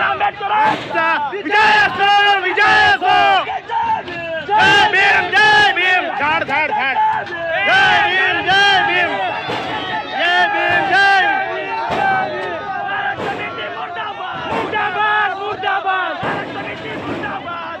आंबेडकरांचा विजय असो विजय असो जय भीम जय भीम झाड झाड झाड जय भीम जय भीम जय भीम जय मुर्दाबाद मुर्दाबाद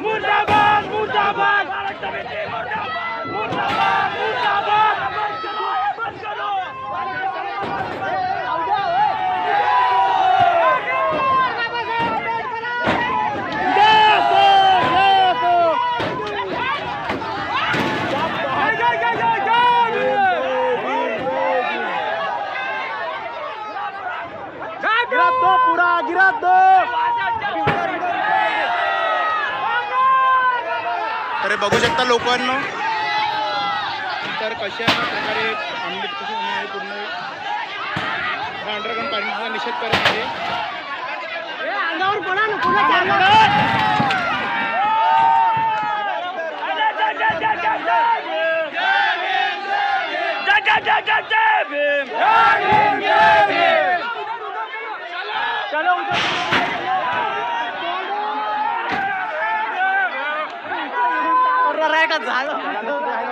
मुर्दाबाद मुर्दाबाद मुर्दाबाद विजय असो विजय असो गिरात दो पुरा गिरात दो. तर बघू शकता लोकांना. तर कशा प्रकारे आंबेडकर समाजाने पूर्ण? अंडरग्राऊंड पाण्याचा निषेध करत आहे. जय भीम जय भीम जय भीम डॉक्टर बाबासाहेब आंबेडकरांचं विजय असो डॉक्टर बाबासाहेब आंबेडकरांचं विजय असो डॉक्टर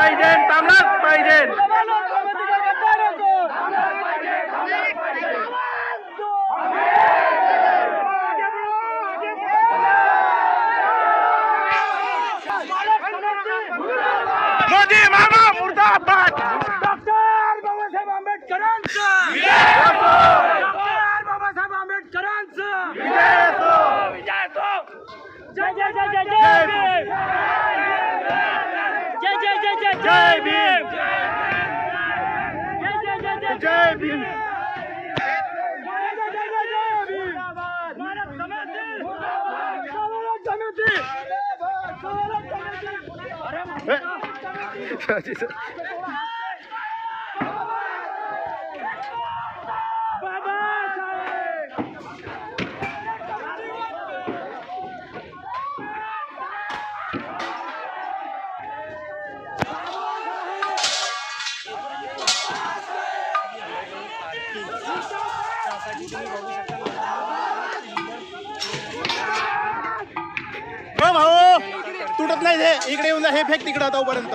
पाहिजे थांबलाच पाहिजे थांबलाच पाहिजे मोदी मामा मुर्दाबाद डॉक्टर बाबासाहेब आंबेडकरांचं विजय असो डॉक्टर बाबासाहेब आंबेडकरांचं विजय असो जय जय जय जय जय जय भीम जय जय जय जय जय भीम जय जय जय जय जय भीम हो हो भाऊ तुटत नाही हे. इकडे येऊन जा हे फेक तिकडं तोपर्यंत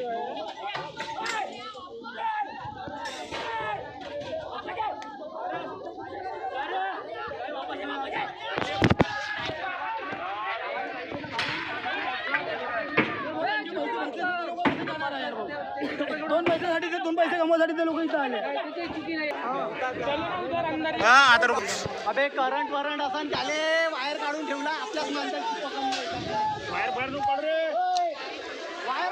दोन पैशासाठी ते दोन पैसे कमवण्यासाठी ते लोक इथं आले. आता अबे करंट वरंट असं त्याले वायर काढून ठेवला आपल्याच माणसाची वायर बाहेर नको रे. वायर